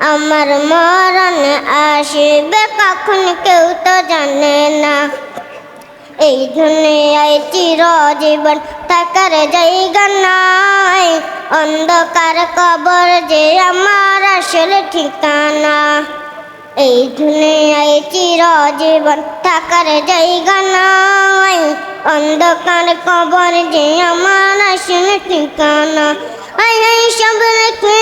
আমার মরণ আসিবে কখন কেউ তো জানে না। এই দুনিয়ায় চিরজীবন থাকার জায়গা নাই। অন্ধকার কবর যে আমার আসল ঠিকানা। এই দুনিয়ায় চিরজীবন থাকার জায়গা নাই। অন্ধকার কবর যে আমার আসল ঠিকানা। আই সব রেখে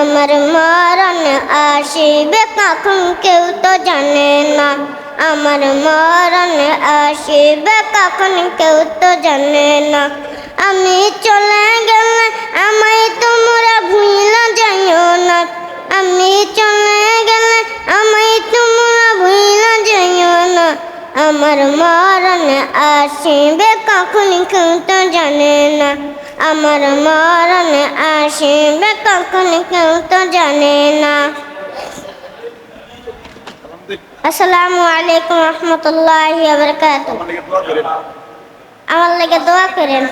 আমার মরণ আসিবে কখন কেউ তো জানে না। আমার মরণ আসিবে কখন কেউ তো জানে না। আমি চলে গেলে আমায় তোমরা ভুইলা যাইও না। আমি চলে আমার মরণ আসিবে কখন কেউ তো জানে না। আমার মরণ আসিবে কখন কেউ তো জানে না। আসসালামু আলাইকুম রহমতুল্লাহ আমার লেগে দোয়া করেন।